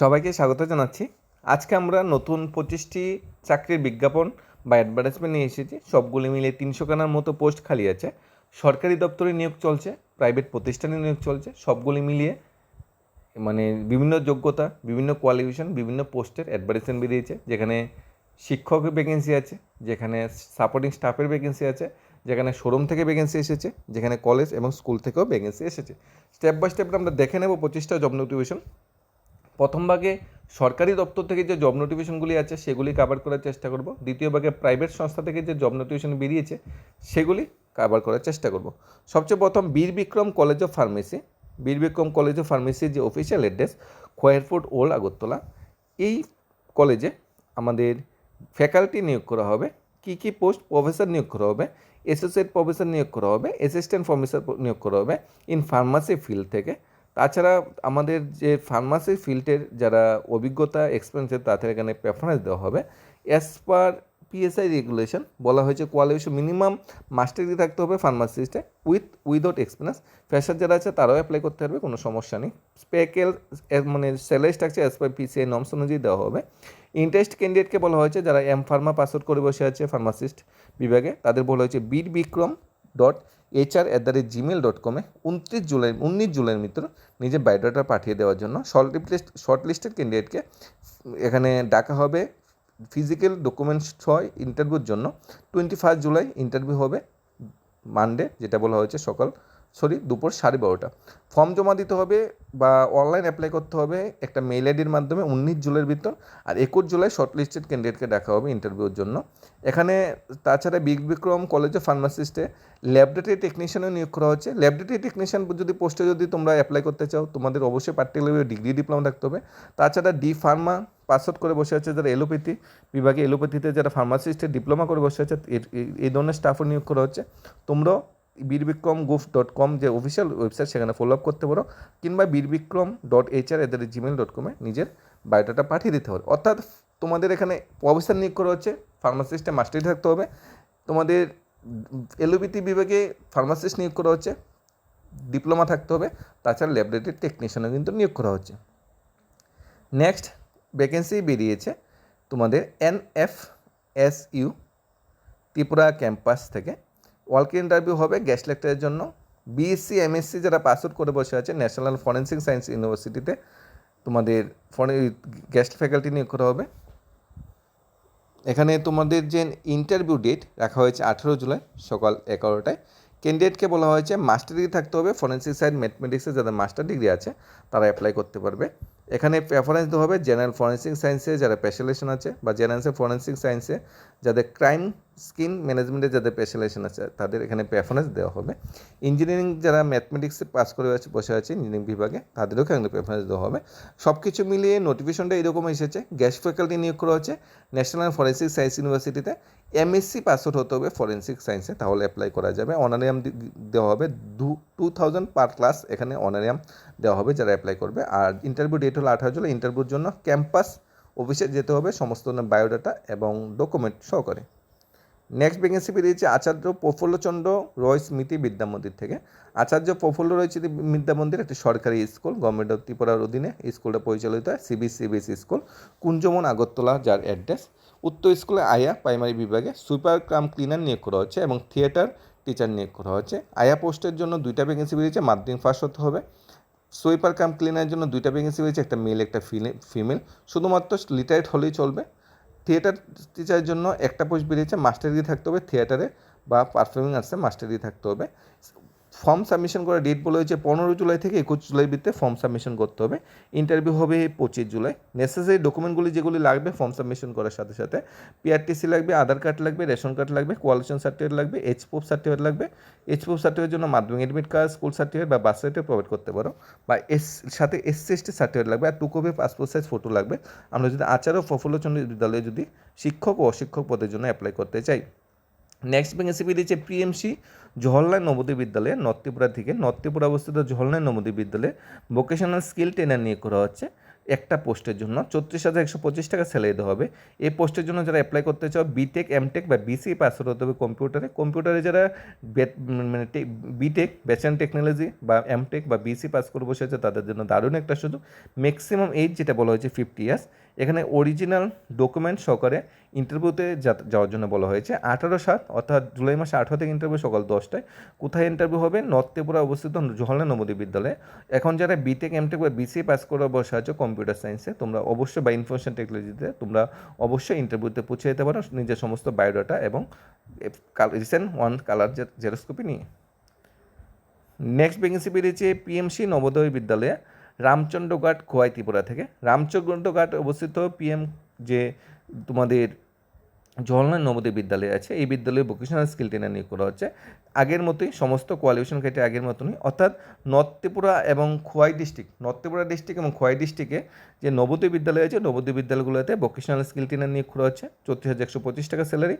সবাইকে স্বাগত জানাচ্ছি। আজকে আমরা নতুন পঁচিশটি চাকরির বিজ্ঞাপন বা অ্যাডভার্টাইজমেন্ট নিয়ে এসেছি। সবগুলি মিলে তিনশো কানার মতো পোস্ট খালি আছে। সরকারি দপ্তরে নিয়োগ চলছে প্রাইভেট প্রতিষ্ঠানে নিয়োগ চলছে। সবগুলি মিলিয়ে মানে বিভিন্ন যোগ্যতা, বিভিন্ন কোয়ালিফিকেশন বিভিন্ন পোস্টের অ্যাডভার্টাইজমেন্ট বেরিয়েছে। যেখানে শিক্ষকের ভ্যাকেন্সি আছে, যেখানে সাপোর্টিং স্টাফের ভ্যাকেন্সি আছে, যেখানে শোরুম থেকে ভ্যাকেন্সি এসেছে, যেখানে কলেজ এবং স্কুল থেকেও ভ্যাকেন্সি এসেছে। স্টেপ বাই স্টেপ আমরা দেখে নেব পঁচিশটা জব নোটিফিকেশন প্রথম ভাগে সরকারি দপ্তর থেকে যে জব নোটিফিকেশনগুলি আছে, সেগুলি কাভার করার চেষ্টা করব। দ্বিতীয় ভাগে প্রাইভেট সংস্থা থেকে যে জব নোটিফিকেশন বেরিয়েছে, সেগুলি কাভার করার চেষ্টা করব। সবচেয়ে প্রথম বীর বিক্রম কলেজ অফ ফার্মেসি বীর বিক্রম কলেজ অফ ফার্মেসির যে অফিসিয়াল অ্যাড্রেস খোয়ারফুট ওল্ড আগরতলা, এই কলেজে আমাদের ফ্যাকাল্টি নিয়োগ করা হবে। কী কী পোস্ট প্রফেসর নিয়োগ করা হবে অ্যাসোসিয়েট প্রফেসর নিয়োগ করা হবে অ্যাসিস্ট্যান্ট প্রফেসর নিয়োগ করা হবে ইন ফার্মাসি ফিল্ড থেকে। তাছাড়া আমাদের যে ফার্মাসি ফিল্ডের যারা অভিজ্ঞতা এক্সপিরিয়েন্সের তাদের এখানে প্রেফারেন্স দেওয়া হবে। অ্যাজ পার পিএসআই রেগুলেশন বলা হয়েছে কোয়ালিফিকেশন মিনিমাম মাস্টার ডিগ্রি থাকতে হবে ফার্মাসিস্টে উইথ উইদাউট এক্সপিরিয়েন্স ফ্রেশার যারা আছে, তারাও অ্যাপ্লাই করতে পারবে, কোনো সমস্যা নেই। স্পেকেল মানে salary structure as per PCI norms অনুযায়ী দেওয়া হবে। ইন্টারেস্ট ক্যান্ডিডেটকে বলা হয়েছে, যারা এম ফার্মা পাস আউট করে বসে আছে ফার্মাসিস্ট বিভাগে, তাদের বলা হয়েছে Bir Bikram dot HR at the rate Gmail dot কমে উনত্রিশ জুলাই, উনিশ জুলাইয়ের মিত্র নিজের বায়োডাটা পাঠিয়ে দেওয়ার জন্য শর্ট লিস্ট শর্ট লিস্টের ক্যান্ডিডেটকে এখানে ডাকা হবে ফিজিক্যাল ডকুমেন্টস ছয় ইন্টারভিউর জন্য। টোয়েন্টি ফার্স্ট জুলাই ইন্টারভিউ হবে মানডে যেটা বলা হয়েছে সকাল সরি, দুপুর সাড়ে বারোটা। ফর্ম জমা দিতে হবে বা অনলাইন অ্যাপ্লাই করতে হবে একটা মেল আইডির মাধ্যমে উনিশ জুলাইয়ের ভিতর আর একুশ জুলাই শর্ট লিস্টেড ক্যান্ডিডেটকে ডাকা হবে ইন্টারভিউর জন্য। এখানে তাছাড়া বিগ বিক্রম কলেজে ফার্মাসিস্টে ল্যাবরেটরি টেকনিশিয়ানও নিয়োগ করা হচ্ছে। ল্যাবরেটরি টেকনিশিয়ান যদি পোস্টে যদি তোমরা অ্যাপ্লাই করতে চাও, তোমাদের অবশ্যই পার্টিকুলার ডিগ্রি ডিপ্লোমা থাকতে হবে। তাছাড়া ডি ফার্মা পাস আউট করে বসে আছে যারা এলোপ্যাথি বিভাগে এলোপ্যাথিতে যারা ফার্মাসিস্টের ডিপ্লোমা করে বসে আছে এই ধরনের স্টাফও নিয়োগ করা হচ্ছে। তোমরাও বীরবিক্রম গুফ ডট কম যে অফিসিয়াল ওয়েবসাইট সেখানে ফলো আপ করতে পারো। কিংবা বীরবিক্রম ডট এইচআর এদের জিমেল ডট কমে নিজের বায়োডাটা পাঠিয়ে দিতে হবে অর্থাৎ তোমাদের এখানে প্রফেসর নিয়োগ করা হচ্ছে ফার্মাসিস্টে মাস্টারি থাকতে হবে। তোমাদের এলোপ্যাথি বিভাগে ফার্মাসিস্ট নিয়োগ করা হচ্ছে ডিপ্লোমা থাকতে হবে। তাছাড়া ল্যাবরেটরি টেকনিশিয়ানও কিন্তু নিয়োগ করা হচ্ছে। নেক্সট ভ্যাকেন্সি বেরিয়েছে তোমাদের N F S U Tripura campus থেকে। ওয়ার্ক ইন্টারভিউ হবে গ্যাস লেকচারের জন্য। বিএসসি এমএসসি যারা পাস আউট করে বসে আছে ন্যাশনাল ফরেন্সিক সায়েন্স ইউনিভার্সিটিতে তোমাদের ফরে গেস্ট ফ্যাকাল্টি নিয়োগ করা হবে। এখানে তোমাদের যে ইন্টারভিউ ডেট রাখা হয়েছে আঠেরো জুলাই সকাল এগারোটায় ক্যান্ডিডেটকে বলা হয়েছে মাস্টার ডিগ্রি থাকতে হবে ফরেন্সিক সাইড ম্যাথমেটিক্সে যাদের মাস্টার ডিগ্রি আছে, তারা অ্যাপ্লাই করতে পারবে। এখানে প্রেফারেন্স দেওয়া হবে জেনারেল ফরেন্সিক সায়েন্সে যারা স্পেশালাইজেশন আছে বা জেনারেল ফরেন্সিক সায়েন্সে যাদের ক্রাইম স্কিন ম্যানেজমেন্টে যাদের স্পেশালাইজেশন আছে, তাদের এখানে প্রেফারেন্স দেওয়া হবে। ইঞ্জিনিয়ারিং যারা ম্যাথমেটিক্সে পাস করে আছে, বসে আছে ইঞ্জিনিয়ারিং বিভাগে, তাদেরও এখানে প্রেফারেন্স দেওয়া হবে। সব কিছু মিলিয়ে নোটিফিকেশনটা এরকম এসেছে গ্যাস ফ্যাকাল্টি নিয়োগ করা হচ্ছে ন্যাশনাল ফরেন্সিক সায়েন্স ইউনিভার্সিটিতে এমএসসি পাস আউট হতে হবে ফরেন্সিক সায়েন্সে তাহলে অ্যাপ্লাই করা যাবে। অনারিয়াম দেওয়া হবে দু টু থাউজেন্ড পার ক্লাস এখানে অনারিয়াম দেওয়া হবে যারা অ্যাপ্লাই করবে। আর ইন্টারভিউ ডেট হলো আঠারো জুলাই ইন্টারভিউর জন্য ক্যাম্পাস অফিসে যেতে হবে, সমস্ত বায়োডাটা এবং ডকুমেন্ট সহকারে। নেক্সট ভ্যাকেন্সি বেরিয়েছে আচার্য প্রফুল্লচন্দ্র রয় স্মৃতি বিদ্যা মন্দির থেকে। আচার্য প্রফুল্ল রয় স্মৃতি বিদ্যা মন্দির একটি সরকারি স্কুল গভর্নমেন্ট অফ ত্রিপুরার অধীনে। স্কুলটা পরিচালিত হয় CB CBSE school Kunjaban Agartala, যার অ্যাড্রেস উত্তর স্কুলে আয়া প্রাইমারি বিভাগে সুপার কাম ক্লিনার নিয়োগ করা হচ্ছে এবং থিয়েটার টিচার নিয়োগ করা হচ্ছে। আয়া পোস্টের জন্য দুইটা ভ্যাকেন্সি বেরিয়েছে মাধ্যমিক পাস হতে হবে। সুইপার কাম ক্লিনারের জন্য দুইটা ভ্যাকেন্সি রয়েছে একটা মেল একটা ফিমেল শুধুমাত্র লিটারেট হলেই চলবে। থিয়েটার টিচারের জন্য একটা পোস্ট বেরিয়েছে, মাস্টার থাকতে হবে, থিয়েটারে বা পারফর্মিং আর্টসে মাস্টার থাকতে হবে। ফর্ম সাবমিশন করার ডেট বলা হয়েছে পনেরো জুলাই থেকে একুশ জুলাই ভিতরে ফর্ম সাবমিশন করতে হবে। ইন্টারভিউ হবে পঁচিশ জুলাই। নেসেসারি ডকুমেন্টগুলি যেগুলি লাগবে ফর্ম সাবমিশন করার সাথে সাথে পিআরটিসি লাগবে, আধার কার্ড লাগবে, রেশন কার্ড লাগবে, কোয়ালিফিকেশন সার্টিফিকেট লাগবে এইচ প্রুফ সার্টিফিকেট লাগবে। এইচ প্রুফ সার্টিফিকেটের জন্য মাধ্যমিক এডমিট কার্ড স্কুল সার্টিফিকেট বা বাস সার্টিফিকেট প্রোভাইড করতে পারো। বা এস, সাথে এসসি, এসটি সার্টিফিকেট লাগবে। আর two copy passport size photo লাগবে। আমরা যদি আচার্য প্রফুল্লচন্দ্র বিদ্যালয়ে যদি শিক্ষক ও অশিক্ষক পদের জন্য অ্যাপ্লাই করতে চাই। নেক্সট ভ্যাকেন্সি বেরিয়েছে পিএমসি জওহরলাল নবোদয় বিদ্যালয়ে নর্থ ত্রিপুরা থেকে। নর্থ ত্রিপুরা অবস্থিত জওহরলাল নবোদয় বিদ্যালয়ে ভোকেশনাল স্কিল ট্রেনার নিয়োগ করা হচ্ছে। একটা পোস্টের জন্য চৌত্রিশ হাজার একশো পঁচিশ টাকা স্যালারি দেওয়া হবে। এই পোস্টের জন্য যারা অ্যাপ্লাই করতে চাও বিটেক এমটেক বা বিসি পাস হতে হবে কম্পিউটারে কম্পিউটারে যারা মানে বিটেক ব্যাচেন টেকনোলজি বা এমটেক বা বিসি পাস করে বসে আছে তাদের জন্য দারুণ একটা সুযোগ। ম্যাক্সিমাম এইজ যেটা বলা হয়েছে ফিফটি ইয়ার্স এখানে অরিজিনাল ডকুমেন্ট সহকারে ইন্টারভিউতে যাওয়ার জন্য বলা হয়েছে। আঠারো সাত, অর্থাৎ জুলাই মাসে আঠারো থেকে ইন্টারভিউ সকাল দশটায়। কোথায় ইন্টারভিউ হবে? নর্থ ত্রিপুরা অবস্থিত জওহরলাল নবোদয় বিদ্যালয়ে। এখন যারা বিটেক এমটেক বা বিসিএ পাস করে বসে আছো কম্পিউটার সায়েন্সে তোমরা অবশ্যই বা ইনফরমেশন টেকনোলজিতে তোমরা অবশ্যই ইন্টারভিউতে পৌঁছে যেতে পারো নিজের সমস্ত বায়োডাটা এবং রিসেন্ট ওয়ান কালার জেরোস্কোপি নিয়ে। নেক্সট ভ্যাকেন্সি বেরিয়েছে পিএমসি নবোদয় বিদ্যালয়ে। রামচন্দ্রঘাট খোয়াই ত্রিপুরা থেকে। রামচন্দ্রঘাট অবস্থিত পিএম যে তোমাদের জওহরলাল নবোদয় বিদ্যালয় আছে। এই বিদ্যালয়ে ভোকেশনাল স্কিল ট্রেনার নিয়োগ করা হচ্ছে। আগের মতোই সমস্ত কোয়ালিফিকেশন ক্ষেত্রে আগের মতনই। অর্থাৎ নর্থ ত্রিপুরা এবং Khowai district north Tripura district এবং খোয়াই ডিস্ট্রিক্টে যে নবোদয় বিদ্যালয় আছে নবোদয় বিদ্যালয়গুলোতে ভোকেশনাল স্কিল ট্রেনার নিয়োগ করা হচ্ছে। চৌত্রিশ হাজার একশো পঁচিশ টাকা স্যালারি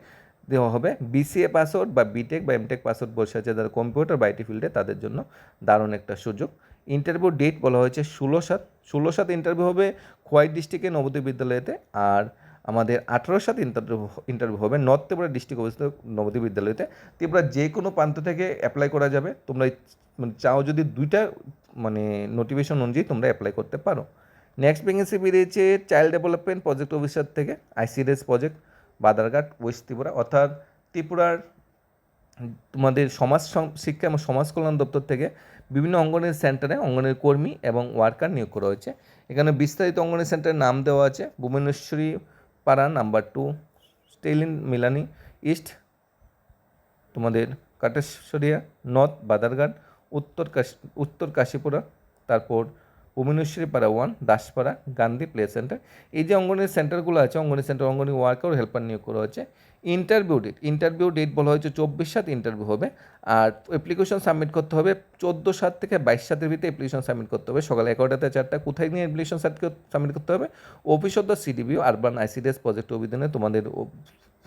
দেওয়া হবে। বিসিএ পাসওয়ার্ড বা বিটেক বা এমটেক পাসওয়ার্ড বসে আছে যারা কম্পিউটার বা আইটি ফিল্ডে তাদের জন্য দারুণ একটা সুযোগ। ইন্টারভিউ ডেট বলা হয়েছে ষোলো সাত। ষোলো সাত ইন্টারভিউ হবে খোয়াই ডিস্ট্রিক্টে নবোদয় বিদ্যালয়তে। আর আমাদের আঠারো সাত ইন্টারভিউ ইন্টারভিউ হবে। নর্থ ত্রিপুরা ডিস্ট্রিক্ট অবস্থিত নবদ্বীপ বিদ্যালয়তে। ত্রিপুরা যে কোনো প্রান্ত থেকে অ্যাপ্লাই করা যাবে। তোমরা মানে চাও যদি দুইটা মানে নোটিফিকেশন অনুযায়ী তোমরা অ্যাপ্লাই করতে পারো। নেক্সট ভ্যাকেন্সি বেরিয়েছে চাইল্ড ডেভেলপমেন্ট প্রজেক্ট অফিসার থেকে ICDS project Badharghat west Tripura. অর্থাৎ ত্রিপুরার তোমাদের সমাজ শিক্ষা এবং সমাজ কল্যাণ দপ্তর থেকে বিভিন্ন অঙ্গনের সেন্টারে অঙ্গনের কর্মী এবং ওয়ার্কার নিয়োগ করা হয়েছে। এখানে বিস্তারিত অঙ্গনের সেন্টারের নাম দেওয়া আছে। ভুবনেশ্বরী পাড়া নাম্বার টু স্টেলিন মিলানি ইস্ট তোমাদের কাটেশ্বরিয়া নর্থ বাদারঘাট, উত্তর কাশি, উত্তর কাশীপুরা, তারপর Bhubaneswari Para one Daspara, Gandhi play centre এই যে অঙ্গনের সেন্টারগুলো আছে, অঙ্গনের সেন্টার অঙ্গনের ওয়ার্কার হেল্পার নিয়োগ করা হচ্ছে ইন্টারভিউ ডেট ইন্টারভিউ ডেট বলা হয়েছে চব্বিশ সাত ইন্টারভিউ হবে। আর অ্যাপ্লিকেশন সাবমিট করতে হবে চোদ্দ সাত থেকে বাইশ সাতের ভিতরে অ্যাপ্লিকেশন সাবমিট করতে হবে। সকাল এগারোটাতে চারটা, কোথায় নিয়ে অ্যাপ্লিকেশন সাবমিট করতে হবে? Office of the CDBO urban ICDS project অভিধানে তোমাদের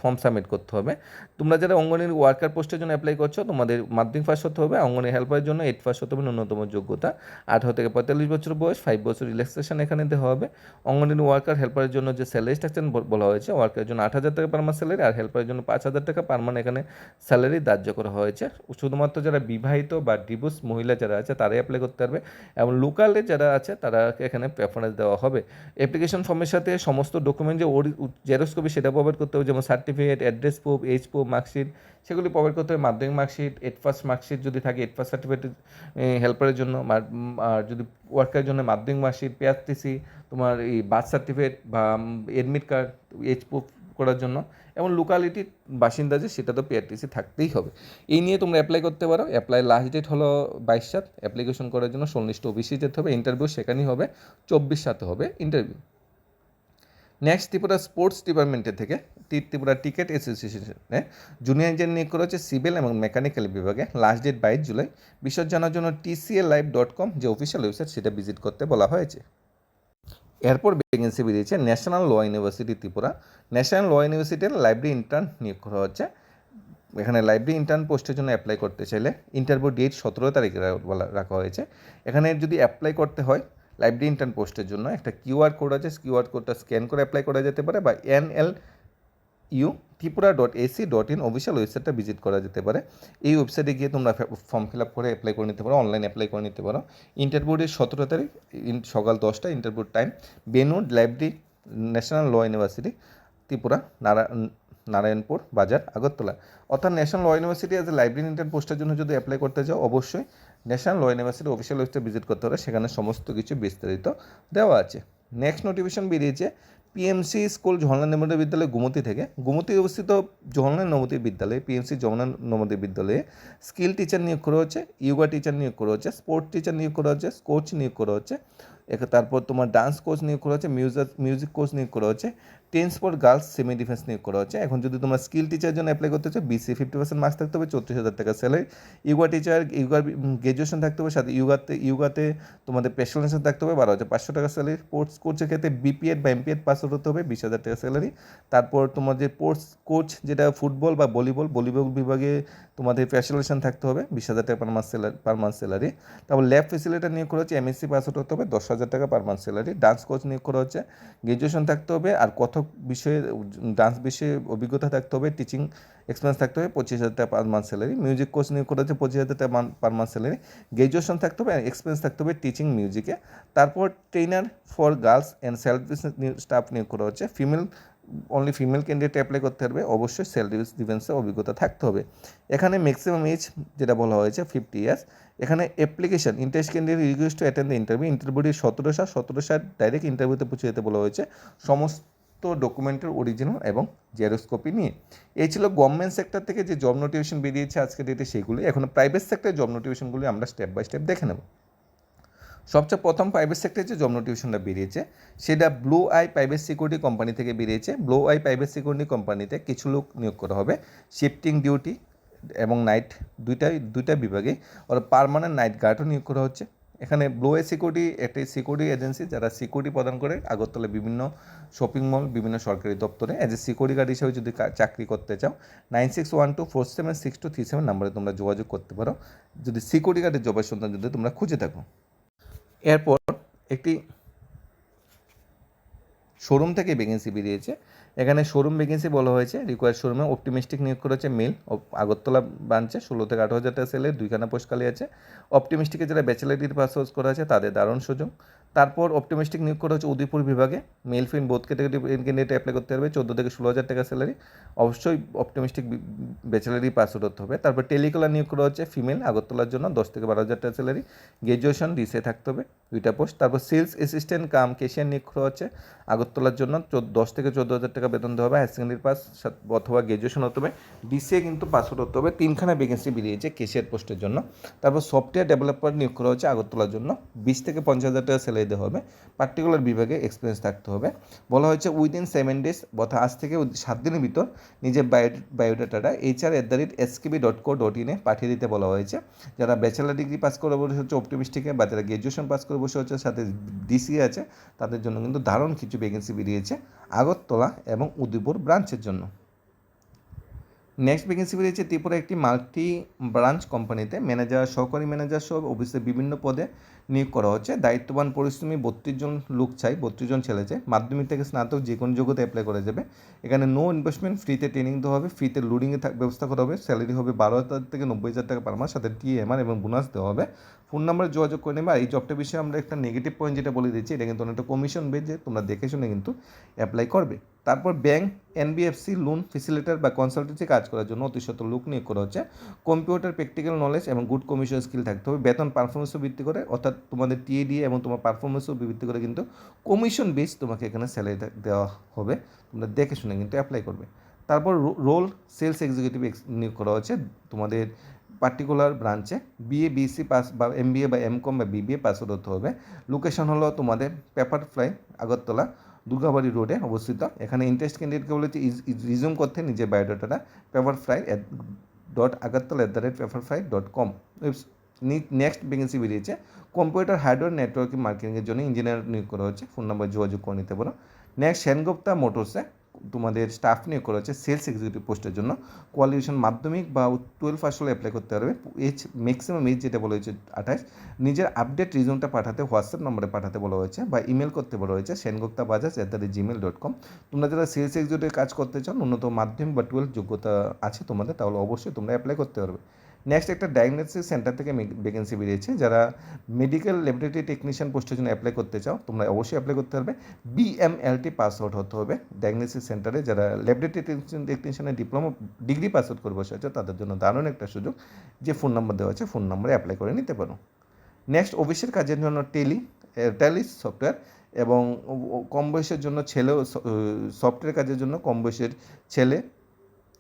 ফর্ম সাবমিট করতে হবে। তোমরা যারা অঙ্গনের ওয়ার্কার পোস্টের জন্য অ্যাপ্লাই করছ, তোমাদের মাধ্যমিক পাস হতে হবে অঙ্গনের হেল্পারের জন্য এইট পাস হতে হবে ন্যূনতম যোগ্যতা। আঠারো থেকে পঁয়তাল্লিশ বছর বয়স ফাইভ বছর রিল্যাক্সেশন এখানে দেওয়া হবে। অঙ্গনের ওয়ার্কার হেল্পারের জন্য যে স্যালারি স্ট্রাকচার বলা হয়েছে ওয়ার্কারের জন্য আট হাজার টাকা পার মাস স্যালারি আর হেল্পারের জন্য পাঁচ হাজার টাকা পার মান এখানে স্যালারি ধার্য করা হয়েছে। শুধুমাত্র যারা বিবাহিত বা ডিভোর্স মহিলা যারা আছে, তারাই অ্যাপ্লাই করতে পারবে, এবং লোকালে যারা আছে, তারা এখানে প্রেফারেন্স দেওয়া হবে। অ্যাপ্লিকেশন ফর্মের সাথে সমস্ত ডকুমেন্ট যে জেরক্স কপি সেটা প্রোভাইড করতে হবে, যেমন certificate address proof age proof marksheet সেগুলি প্রোভাইড করতে হবে। মাধ্যমিক মার্কশিট এইট ফার্স্ট মার্কশিট যদি থাকে এইট ফার্স্ট সার্টিফিকেট হেল্পারের জন্য আর যদি ওয়ার্কারের জন্য মাধ্যমিক মার্কশিট পিআরটিসি তোমার এই বার্থ সার্টিফিকেট বা এডমিট কার্ড এইচ প্রুফ করার জন্য, এবং লোকালিটির বাসিন্দা যে, সেটা তো পিআরটিসি থাকতেই হবে। এই নিয়ে তোমরা অ্যাপ্লাই করতে পারো। অ্যাপ্লাই লাস্ট ডেট হলো বাইশ সাত। অ্যাপ্লিকেশন করার জন্য ষোলনিষ্ঠ অফিসে যেতে হবে। ইন্টারভিউ সেখানেই হবে। চব্বিশ সাতে হবে ইন্টারভিউ নেক্সট ত্রিপুরা স্পোর্টস ডিপার্টমেন্টের থেকে ত্রিপুরা টিকেট অ্যাসোসিয়েশনে জুনিয়র ইঞ্জিনিয়ার নিয়োগ করা হচ্ছে সিভিল এবং মেকানিক্যাল বিভাগে। লাস্ট ডেট বাইশ জুলাই। বিশদ জানার জন্য টিসিএল লাইভ ডট কম যে অফিসিয়াল ওয়েবসাইট সেটা ভিজিট করতে বলা হয়েছে। এরপর ভ্যাকেন্সি বেরিয়েছে national law university Tripura. National law ইউনিভার্সিটির লাইব্রেরি ইন্টার্ন নিয়োগ করা হচ্ছে। এখানে লাইব্রেরি ইন্টার্ন পোস্টের জন্য অ্যাপ্লাই করতে চাইলে ইন্টারভিউ ডেট সতেরো তারিখে বলা রাখা হয়েছে। এখানে যদি অ্যাপ্লাই করতে হয় লাইব্রেরি ইন্টার্ন পোস্টের জন্য একটা কিউআর কোড আছে। কিউআর কোডটা স্ক্যান করে অ্যাপ্লাই করা যেতে পারে বা N L U Tripura dot AC dot in official ওয়েবসাইটটা ভিজিট করা যেতে পারে। এই ওয়েবসাইটে গিয়ে তোমরা ফর্ম ফিল আপ করে অ্যাপ্লাই করে নিতে পারো অনলাইন অ্যাপ্লাই করে নিতে পারো। ইন্টারভিউ ডেট সতেরো তারিখ সকাল দশটা interview time বেনুড library national law university Tripura, নারা নারায়ণপুর বাজার, আগরতলা। অর্থাৎ national law university as a library intern পোস্টের জন্য যদি অ্যাপ্লাই করতে চাও, অবশ্যই national law university official website visit করতে হবে সেখানে সমস্ত কিছু বিস্তারিত দেওয়া আছে। নেক্সট নোটিফিকেশন বেরিয়েছে পিএমসি স্কুল জওহরলাল নেমোদয় বিদ্যালয় গুমতি থেকে। গুমতি অবস্থিত জওহরলাল নবোদয় বিদ্যালয়ে পিএমসি জওহরলাল নবোদয় বিদ্যালয়ে স্কিল টিচার নিয়োগ করা হচ্ছে ইয়োগা টিচার নিয়োগ করা হচ্ছে স্পোর্ট টিচার নিয়োগ করা হচ্ছে কোচ নিয়োগ করা হচ্ছে। তারপর তোমার ডান্স কোচ নিয়োগ করা হচ্ছে মিউজিক মিউজিক কোচ নিয়োগ করা হচ্ছে। টেন্স ফর গার্লস সেমি ডিফেন্স নিয়োগ করা হচ্ছে। এখন যদি তোমরা স্কিল টিচার জন্য অ্যাপ্লাই করতে চাও বিসি ফিফটি পার্সেন্ট মার্কস থাকতে হবে, চৌত্রিশ হাজার টাকা স্যালারি ইউগা টিচার ইউগার গ্রাজুয়েশন থাকতে হবে, সাথে ইউগাতে ইউগাতে তোমাদের স্পেশালাইজেশন থাকতে হবে, বারো হাজার পাঁচশো টাকা স্যালারি স্পোর্টস কোচের ক্ষেত্রে বিপিএড বা এমপিএড পাস হতে হবে, বিশ হাজার টাকা স্যালারি তারপর তোমার যে স্পোর্টস কোচ যেটা ফুটবল বা ভলিবল ভলিবল বিভাগে তোমাদের স্পেশালাইজেশন থাকতে হবে, বিশ হাজার টাকা per month salary per month salary তারপর ল্যাব ফেসিলিটার নিয়োগ করা হচ্ছে এমএসসি পাস হতে হবে, দশ হাজার টাকা per month salary dance coach নিয়োগ করা হচ্ছে গ্রাজুয়েশন থাকতে হবে, আর কথক বিষয়ে ডান্স বিষয়ে অভিজ্ঞতা থাকতে হবে টিচিং এক্সপিরিয়েন্স থাকতে হবে, পঁচিশ হাজার টাকা per month salary music coach নিয়োগ করা হচ্ছে, পঁচিশ হাজার টাকা পার মান্থ স্যালারি গ্রাজুয়েশন থাকতে হবে এক্সপিরিয়েন্স থাকতে হবে টিচিং মিউজিকে তারপর trainer for girls and self staff নিয়োগ করা হচ্ছে female only female candidate apply করতে পারবে, অবশ্যই সেলফ ডিফেন্সের অভিজ্ঞতা থাকতে হবে। এখানে ম্যাক্সিমাম এজ যেটা বলা হয়েছে ফিফটি ইয়ার্স এখানে application interest candidate request to attend the interview ইন্টারভিউটি সতেরো সাল সতেরো সাল ডাইরেক্ট ইন্টারভিউতে পৌঁছে যেতে বলা হয়েছে। সমস্ত ডকুমেন্টের অরিজিনাল এবং জেরক্স কপি নিয়ে। এই ছিল গভর্নমেন্ট সেক্টর থেকে যে জব নোটিফিকেশন বেরিয়েছে আজকে ডেটে সেগুলি এখন প্রাইভেট সেক্টরের জব নোটিফিকেশনগুলি আমরা স্টেপ বাই স্টেপ দেখে নেব। সবচেয়ে প্রথম প্রাইভেট সেক্টরে যে জব নোটিফিকেশনটা বেরিয়েছে, সেটা blue eye private security company থেকে বেরিয়েছে। ব্লু আই প্রাইভেট সিকিউরিটি কোম্পানিতে কিছু লোক নিয়োগ করা হবে। শিফটিং ডিউটি এবং নাইট দুইটাই, দুইটা বিভাগে। ওর পারমানেন্ট নাইট গার্ডও নিয়োগ করা হচ্ছে। এখানে ব্লু আই সিকিউরিটি একটি সিকিউরিটি এজেন্সি যারা সিকিউরিটি প্রদান করে আগরতলা বিভিন্ন শপিং মল বিভিন্ন সরকারি দপ্তরে। অ্যাজ এ সিকিউরিটি গার্ড হিসেবে যদি চাকরি করতে চাও nine six one two four seven six two three seven নাম্বারে তোমরা যোগাযোগ করতে পারো। যদি সিকিউরিটি গার্ডের জবের সন্ধান যদি তোমরা খুঁজে থাকো। এরপর একটি শোরুম থেকে ভ্যাকেন্সি বেরিয়েছে। এখানে শোরুম ভ্যাকেন্সি বলা হয়েছে। রিকোয়ার শোরুমে অপটিমিস্টিক নিয়োগ করা করেছে মেল আগরতলা ব্রাঞ্চে ষোলো থেকে আঠারো হাজার টাকা সেলে দুইখানা পোস্ট খালি আছে। অপটিমিস্টিকে যারা ব্যাচেলার ডিগ্রি পাস করা আছে, তাদের দারুণ সুযোগ। তারপর অপটিমিস্টিক নিয়োগ করা হচ্ছে উদয়পুর বিভাগে। মেল ফিন বোধ ক্যাটাগরি ক্যান্ডিডেট অ্যাপ্লাই করতে পারবে, চোদ্দ থেকে ষোলো হাজার টাকা স্যালারি অবশ্যই অপটিমিস্টিক ব্যাচেলারি পাস হতে হবে। তারপর টেলিকলার নিয়োগ করা হচ্ছে ফিমেল আগরতলার জন্য দশ থেকে বারো হাজার টাকা স্যালারি গ্র্যাজুয়েশন ডিসে থাকতে হবে, দুইটা পোস্ট তারপর সেলস অ্যাসিস্ট্যান্ট কাম কেশিয়ার নিয়োগ করা হচ্ছে, আগরতলার জন্য দশ থেকে চোদ্দ হাজার টাকা বেতন দেওয়া হবে হায়ার সেকেন্ডারি পাস অথবা গ্র্যাজুয়েশন হতে হবে। ডিসিএ কিন্তু পাসওয়ার্ড হতে হবে, তিনখানা ভ্যাকেন্সি বেরিয়েছে কেশিয়ার পোস্টের জন্য। তারপর সফটওয়্যার ডেভেলপার নিয়োগ করা হচ্ছে আগরতলার জন্য। বিশ থেকে পঞ্চাশ হাজার টাকা স্যালারি দেওয়া হবে। পার্টিকুলার বিভাগে এক্সপিরিয়েন্স থাকতে হবে। বলা হয়েছে উইদিন সেভেন ডেজ অর্থাৎ আজ থেকে সাত দিনের ভিতর নিজের bio বায়োডাটাটা HR at the rate SKB dot co dot ইনে পাঠিয়ে দিতে বলা হয়েছে। যারা ব্যাচেলার ডিগ্রি পাস করে বসে হচ্ছে অপটিমিস্টিকে বা যারা গ্র্যাজুয়েশন পাস করে বসে হচ্ছে, সাথে ডিসি আছে, তাদের জন্য কিন্তু দারুণ কিছু ভ্যাকেন্সি বেরিয়েছে। আগরতলা এবং উদয়পুর ব্রাঞ্চের জন্য। নেক্সট ভ্যাকেন্সি বেরিয়েছে ত্রিপুরা একটি মাল্টি ব্রাঞ্চ কোম্পানিতে ম্যানেজার সহকারী ম্যানেজার সহ অফিসে বিভিন্ন পদে নিয়োগ করা হচ্ছে। দায়িত্ববান পরিশ্রমী বত্রিশ জন লোক চাই, বত্রিশ জন ছেলে চাই। মাধ্যমিক থেকে স্নাতক যে কোনো যোগ্যতা অ্যাপ্লাই করা যাবে। এখানে নো ইনভেস্টমেন্ট ফ্রিতে ট্রেনিং দেওয়া হবে ফ্রিতে লোডিংয়ে ব্যবস্থা করা হবে। স্যালারি হবে বারো হাজার থেকে নব্বই হাজার টাকা পার মাস সাথে টিএমআর এবং বোনাস দেওয়া হবে। ফোন নাম্বারে যোগাযোগ করে নেবে। আর এই জবটা বিষয়ে আমরা একটা নেগেটিভ পয়েন্ট যেটা বলে দিচ্ছি, এটা কিন্তু অনেকটা কমিশন বেজে তোমরা দেখে শুনে কিন্তু অ্যাপ্লাই করবে। তারপর ব্যাংক এনবিএফসি লোন ফেসিলিটার বা কনসালটেন্সি কাজ করার জন্য অতি শত লোক নিয়োগ করা হচ্ছে। কম্পিউটার প্র্যাকটিক্যাল নলেজ এবং গুড কমিশন স্কিল থাকতে হবে। বেতন পারফরমেন্সও ভিত্তি করে, অর্থাৎ তোমাদের টিএডি এবং তোমার পারফরমেন্সও ভিত্তি করে কিন্তু কমিশন বেস তোমাকে এখানে স্যালারি দেওয়া হবে। তোমরা দেখে শুনে কিন্তু অ্যাপ্লাই করবে। তারপর রোল সেলস এক্সিকিউটিভ নিয়োগ করা হচ্ছে। তোমাদের পার্টিকুলার ব্রাঞ্চে বিএ বিএসসি পাস বা এম বিএ বা এম কম বা বিবিএ পাস হতে হবে। লোকেশন হলো তোমাদের পেপার ফ্লাই আগরতলা দুর্গাবাড়ি রোডে অবস্থিত। এখানে ইন্টারেস্ট ক্যান্ডিডেটকে বলেছে রিজিউম করতে নিজের বায়োডাটাটা Pepperfry dot Agartala at the rate Pepperfry dot com next vacancy বেরিয়েছে। কম্পিউটার হার্ডওয়্যার নেটওয়ার্কিং মার্কেটিংয়ের জন্য ইঞ্জিনিয়ার নিয়োগ করা হচ্ছে। ফোন নাম্বার যোগাযোগ করে নিতে পারো। নেক্সট সেনগুপ্তা মোটরসে তোমাদের স্টাফ নিয়োগ করা হচ্ছে সেলস এক্সিকিউটিভ পোস্টের জন্য। কোয়ালিফিকেশন মাধ্যমিক বা টুয়েলভ পাস হলে অ্যাপ্লাই করতে পারবে। এজ ম্যাক্সিমাম এজ যেটা বলা হয়েছে, আঠাশ। নিজের আপডেট রিজনটা পাঠাতে হোয়াটসঅ্যাপ নম্বরে পাঠাতে বলা হয়েছে বা ইমেল করতে বলা হয়েছে Sengupta Bajaj at the rate Gmail dot com তোমরা যারা সেলস এক্সিকিউটিভ কাজ করতে চাও, ন্যূনতম মাধ্যমিক বা টুয়েলভ যোগ্যতা আছে তোমাদের, তাহলে অবশ্যই তোমরা অ্যাপ্লাই করতে পারবে। নেক্সট একটা ডায়াগনোসিস সেন্টার থেকে ভ্যাকেন্সি বেরিয়েছে। যারা মেডিকেল ল্যাবরেটরি টেকনিশিয়ান পোস্টের জন্য অ্যাপ্লাই করতে চাও, তোমরা অবশ্যই অ্যাপ্লাই করতে পারবে। বিএমএলটি পাস আউট হতে হবে ডায়াগনোসিস সেন্টারে যারা ল্যাবরেটরি টেকনিশিয়ানের ডিপ্লোমা ডিগ্রি পাস আউট করে বসে আছে, তাদের জন্য দারুণ একটা সুযোগ যে ফোন নাম্বার দেওয়া আছে ফোন নাম্বারে অ্যাপ্লাই করে নিতে পারো। নেক্সট অফিসের কাজের জন্য টেলি টেলিস সফটওয়্যার এবং কম বয়সের জন্য ছেলেও সফটওয়্যার কাজের জন্য কম বয়সের ছেলে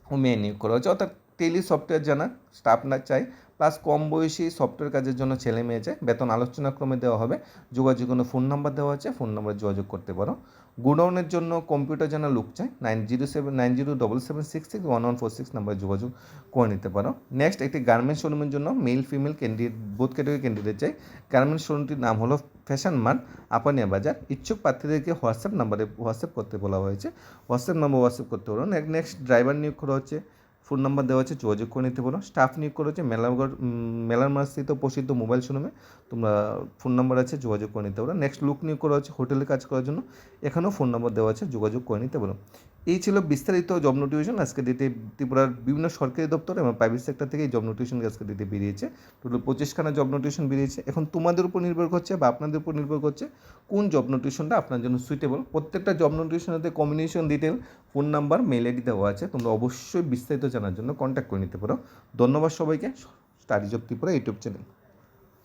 ও মেয়ে নিয়োগ করা হয়েছে। অর্থাৎ টেলি সফটওয়্যার জানা স্টাফ না চাই প্লাস কম বয়সী সফটওয়্যার কাজের জন্য ছেলে মেয়ে চাই বেতন আলোচনাক্রমে দেওয়া হবে যোগাযোগের ফোন নাম্বার দেওয়া আছে ফোন নাম্বারে যোগাযোগ করতে পারো। গুডাউনের জন্য কম্পিউটার জানা লুক চাই nine zero seven nine zero double seven six six one one four six নাম্বারে যোগাযোগ করে নিতে পারো। নেক্সট একটি গার্মেন্টস শোরুমের জন্য male female candidate both category candidate চাই। গার্মেন্টস শোরুমটির নাম হলো ফ্যাশন মান আপানিয়া বাজার ইচ্ছুক প্রার্থীদেরকে হোয়াটসঅ্যাপ নাম্বারে হোয়াটসঅ্যাপ করতে বলা হয়েছে। হোয়াটসঅ্যাপ নাম্বার হোয়াটসঅ্যাপ করতে পারো নেক্সট ড্রাইভার নিয়োগ করা হচ্ছে। ফোন নাম্বার দেওয়া আছে, যোগাযোগ করে নিতে পারো। স্টাফ নিয়োগ করা হচ্ছে মেলাগড় মেলার মার্স্থিত প্রসিদ্ধ মোবাইল শোরুমে তোমরা ফোন নাম্বার আছে, যোগাযোগ করে নিতে পারো। নেক্সট লুক নিয়োগ করা হচ্ছে হোটেলে কাজ করার জন্য। এখানেও ফোন নাম্বার দেওয়া আছে, যোগাযোগ করে নিতে পারো। এই ছিল বিস্তারিত জব নোটিফিকেশন আজকে ডেটে ত্রিপুরার বিভিন্ন সরকারি দপ্তর এবং প্রাইভেট সেক্টর থেকে এই জব নোটিফিকেশন আজকে ডেটে বেরিয়েছে। টোটাল পঁচিশখানা জব নোটিফিকেশন বেরিয়েছে। এখন তোমাদের উপর নির্ভর করছে বা আপনাদের উপর নির্ভর করছে কোন জব নোটিফিকেশনটা আপনার জন্য সুইটেবল প্রত্যেকটা job নোটিফিকেশনতে combination detail phone number mail ID দেওয়া আছে। তোমরা অবশ্যই বিস্তারিত জানার জন্য কন্ট্যাক্ট করে নিতে পারো। ধন্যবাদ সবাইকে। Study job Tripura YouTube channel.